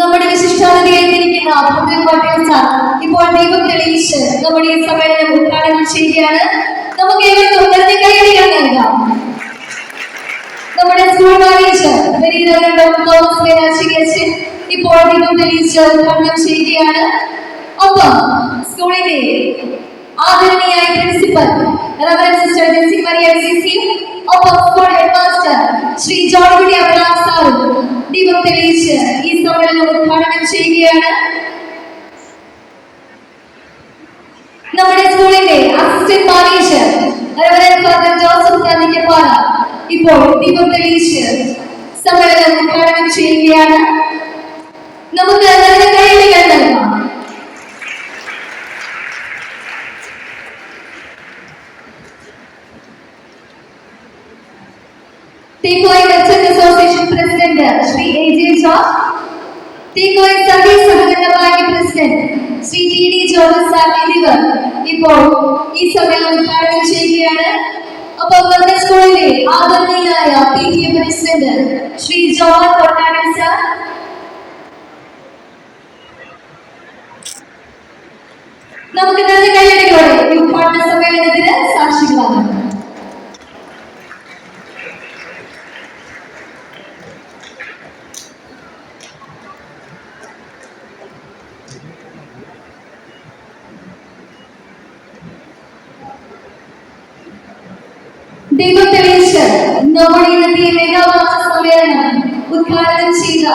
നമ്മുടെ വിശിഷ്ടാതിരിക്കുന്ന പാട്ടീൽ സാർ ഇപ്പോൾ ദീപം തെളിയിച്ച് നമ്മുടെ ഈ സമ്മേളനം ഉദ്ഘാടനം ചെയ്യുകയാണ്. നമുക്ക് ഏവർക്കും നൽകാം. നമ്മുടെ സ്കൂൾ മാനേജർ ഡോക്ടർ തോമസ് അച്ഛൻ ഇപ്പോൾ ദീപം തെളിയിച്ച് ഉദ്ഘാടനം ചെയ്യുകയാണ്. ഒപ്പം സ്കൂളിന്റെ ആദരണീയായ principal reverend sister Jessy Maria C C ഒപ്പം school head master Shri George Kudi Abram സാറും ദീപം തെളിയിച്ച് ഈ സമ്മേളനം ഉദ്ഘാടനം ചെയ്യുകയാണ്. നമ്മുടെ സ്കൂളിന്റെ assistant manager father Joseph Kanthikkappara ഇപ്പോൾ ദീപം തെളിയിച്ച് സമ്മേളനം ഉദ്ഘാടനം ചെയ്യുകയാണ്. നമുക്ക് നല്ല കൈയടികൾ നൽകാം. Teekoy കച്ചൻ association president Shri A J George Teekoy service സഹകരണ bank president Shri T D George sir എന്നിവർ ഇപ്പോൾ ഈ സമ്മേളനം ഉദ്ഘാടനം ചെയ്യുകയാണ്. ഒപ്പം നമ്മുടെ സ്കൂളിലെ ആദരണീയനായ P T A president Shri John Kottaram sir. നമുക്ക് നല്ല കൈയടികളോടെ ഈ ഉദ്ഘാടന സമ്മേളനത്തിന് ദൈവം തെളിയിച്ച് നമ്മുടെ ഇന്നത്തെ മെഗാവാസ സമ്മേളനം ഉദ്ഘാടനം ചെയ്ത